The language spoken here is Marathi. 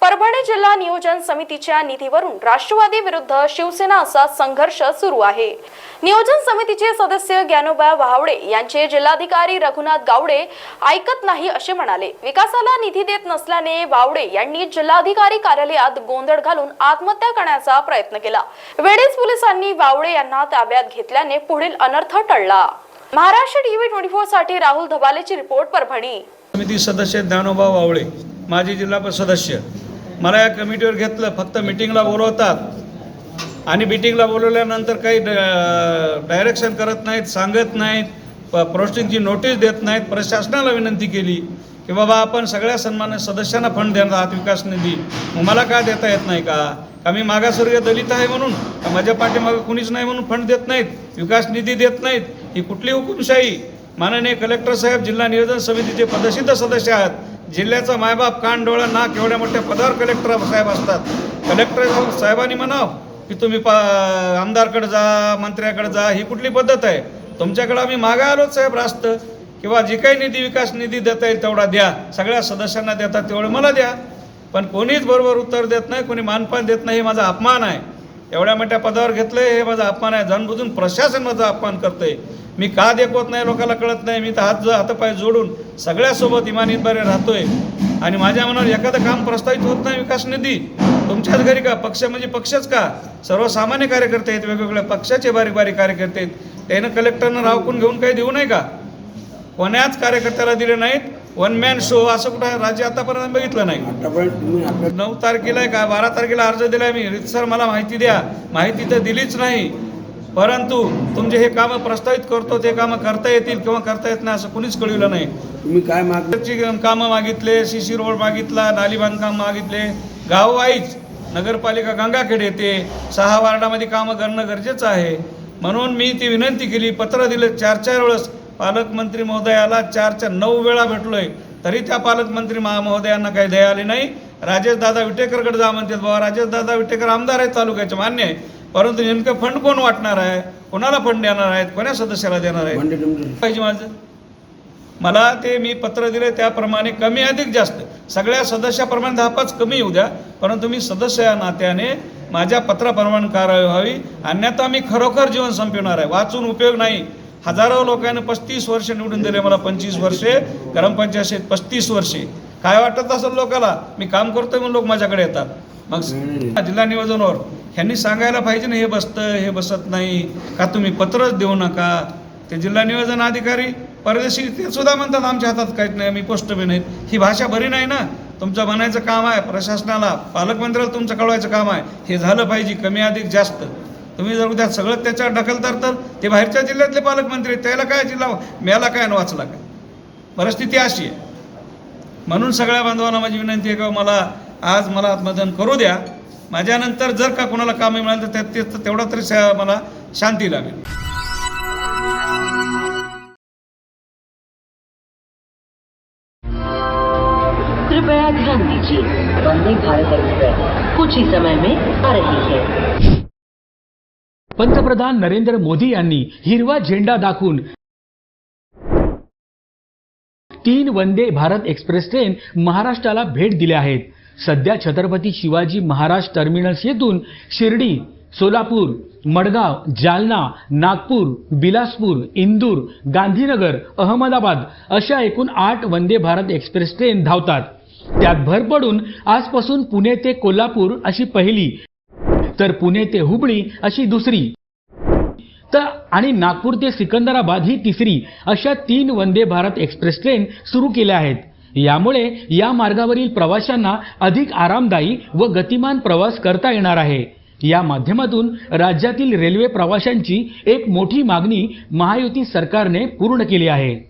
परभणी जिल्हा नियोजन समितीच्या निधीवरून राष्ट्रवादी विरुद्ध शिवसेना असा संघर्ष सुरू आहे. नियोजन समितीचे सदस्य ज्ञानोबा वावडे यांचे जिल्हाधिकारी रघुनाथ गावडे ऐकत नाही असे म्हणाले. विकासाला निधी देत नसल्याने वावडे यांनी जिल्हाधिकारी कार्यालयात गोंधळ घालून आत्महत्या करण्याचा प्रयत्न केला. वेळेस पोलिसांनी वावडे यांना ताब्यात घेतल्याने पुढील अनर्थ टळला. महाराष्ट्र टीव्ही ट्वेंटी फोरसाठी राहुल धबालेची रिपोर्ट परभणी. समिती सदस्य ज्ञानोबा वावळे माजी जिल्हा परिषद सदस्य मला या कमिटीवर घेतलं फक्त मिटिंगला बोलवतात. आणि मिटिंगला बोलवल्यानंतर काही डायरेक्शन करत नाहीत सांगत नाहीत प पोस्टिंगची नोटीस देत नाहीत. प्रशासनाला विनंती केली की बाबा आपण सगळ्या सन्मान्य सदस्यांना फंड देणार आहात विकास निधी. मग मला का देता येत नाही का? का मी मागासवर्गीय दलित आहे म्हणून? का माझ्या पाठीमागं कुणीच नाही म्हणून फंड देत नाहीत? विकास निधी देत नाहीत? ही कुठली हुकुमशाही? माननीय कलेक्टर साहेब जिल्हा नियोजन समितीचे पदसिद्ध सदस्य आहेत. जिल्ह्याचा मायबाप कान डोळा नाक एवढ्या मोठ्या पदावर कलेक्टर साहेब असतात. कलेक्टर साहेबांनी म्हणाव की तुम्ही पा आमदारकडे जा मंत्र्याकडे जा ही कुठली पद्धत आहे? तुमच्याकडे आम्ही मागा आलोच साहेब रास्त. किंवा जे काही निधी विकास निधी देता येईल तेवढा द्या. सगळ्या सदस्यांना देतात तेवढं मला द्या. पण कोणीच बरोबर उत्तर देत नाही कोणी मानपान देत नाही हे माझा अपमान आहे. एवढ्या मोठ्या पदावर घेतलंय हे माझा अपमान आहे. जाणबुजून प्रशासन माझा अपमान करतंय. मी का देखवत नाही लोकांना कळत नाही? मी तर हात ज- हातापाय जोडून सगळ्यासोबत इमानीतबारे राहतोय. आणि माझ्या मनावर एखादं काम प्रस्तावित होत नाही विकास निधी. तुमच्याच घरी का? पक्ष म्हणजे पक्षच का? सर्वसामान्य कार्यकर्ते आहेत वेगवेगळ्या पक्षाचे बारीक बारीक कार्यकर्ते आहेत. त्यानं कलेक्टरनं रावकून घेऊन काही देऊ नये का? कोण्याच कार्यकर्त्याला दिले नाहीत. वन मॅन शो असं कुठं राज्य आतापर्यंत बघितलं नाही. नऊ तारखेला आहे का? बारा तारखेला अर्ज दिलाय मी. रितसर मला माहिती द्या. माहिती तर दिलीच नाही. परंतु तुमचे हे कामं प्रस्तावित करतो ते कामं करता येतील किंवा करता येत नाही असं कुणीच कळविलं नाही. तुम्ही काय माग ची कामं मागितले सी सी रोड मागितला नाली बांधकाम मागितले गाववाईज नगरपालिका गंगाखेड येते सहा वार्डामध्ये कामं करणं गरजेचं आहे. म्हणून मी ती विनंती केली पत्र दिलं चार चार वेळेस पालकमंत्री महोदयाला चारच्या नऊ वेळा भेटलोय तरी त्या पालकमंत्री महा महोदयांना काही दया आली नाही. राजेश दादा विटेकरकडे जा म्हणतात बाबा राजेश दादा विटेकर आमदार आहेत तालुक्याचे मान्य आहे. परंतु नेमकं फंड कोण वाटणार आहे? कोणाला फंड देणार आहेत? कोण्या सदस्याला देणार तुमचं पाहिजे माझं. मला ते मी पत्र दिले त्याप्रमाणे कमी अधिक जास्त. सगळ्या सदस्याप्रमाणे दहा पाच कमी येऊ द्या. परंतु मी सदस्य या नात्याने माझ्या पत्राप्रमाणे कारवाई व्हावी. अन्यथा मी खरोखर जीवन संपवणार आहे. वाचून उपयोग नाही. हजारो लोकांनी पस्तीस वर्ष निवडून दिले मला पंचवीस वर्षे. ग्रामपंचायत पस्तीस वर्षे. काय वाटत असेल लोकाला? मी काम करतोय म्हणून लोक माझ्याकडे येतात. मग जिल्हा नियोजनावर ह्यांनी सांगायला पाहिजे ना हे बसतं हे बसत नाही का तुम्ही पत्रच देऊ नका. ते जिल्हा नियोजन अधिकारी परदेशी ते सुद्धा म्हणतात आमच्या हातात काहीच नाही मी पोस्टमॅन आहेत ही भाषा बरी नाही ना. तुमचं म्हणायचं काम आहे प्रशासनाला पालकमंत्र्याला तुमचं कळवायचं काम आहे. हे झालं पाहिजे कमी अधिक जास्त. तुम्ही जर उद्या सगळं त्याच्यावर ढकलतार तर ते बाहेरच्या जिल्ह्यातले पालकमंत्री आहेत, त्याला काय जिल्हा मेला काय आणि वाचला काय? परिस्थिती अशी आहे. म्हणून सगळ्या बांधवांना माझी विनंती आहे का हो, मला आज मला आत्मदान करू द्या. माझ्यानंतर जर का कोणाला कामे मिळालं तर ते- ते तेवढा तरी मला शांती लावेल कृपया ध्यान दीजिए। वंदे भारत एक्सप्रेस। कुछ ही समय में आ रही है। पंतप्रधान नरेंद्र मोदी यांनी हिरवा झेंडा दाखवून तीन वंदे भारत एक्सप्रेस ट्रेन महाराष्ट्राला भेट दिल्या आहेत. सध्या छत्रपती शिवाजी महाराज टर्मिनस येथून शिर्डी सोलापूर मडगाव जालना नागपूर बिलासपूर इंदूर गांधीनगर अहमदाबाद अशा एकूण आठ वंदे भारत एक्सप्रेस ट्रेन धावतात. त्यात भर पडून आजपासून पुणे ते कोल्हापूर अशी पहिली तर पुणे ते हुबळी अशी दुसरी. तर आणि नागपूर ते सिकंदराबाद ही तिसरी अशा तीन वंदे भारत एक्सप्रेस ट्रेन सुरू केल्या आहेत. यामुळे या मार्गावरील प्रवाशांना अधिक आरामदायी व गतिमान प्रवास करता येणार आहे. या माध्यमातून राज्यातील रेल्वे प्रवाशांची एक मोठी मागणी महायुती सरकारने पूर्ण केली आहे.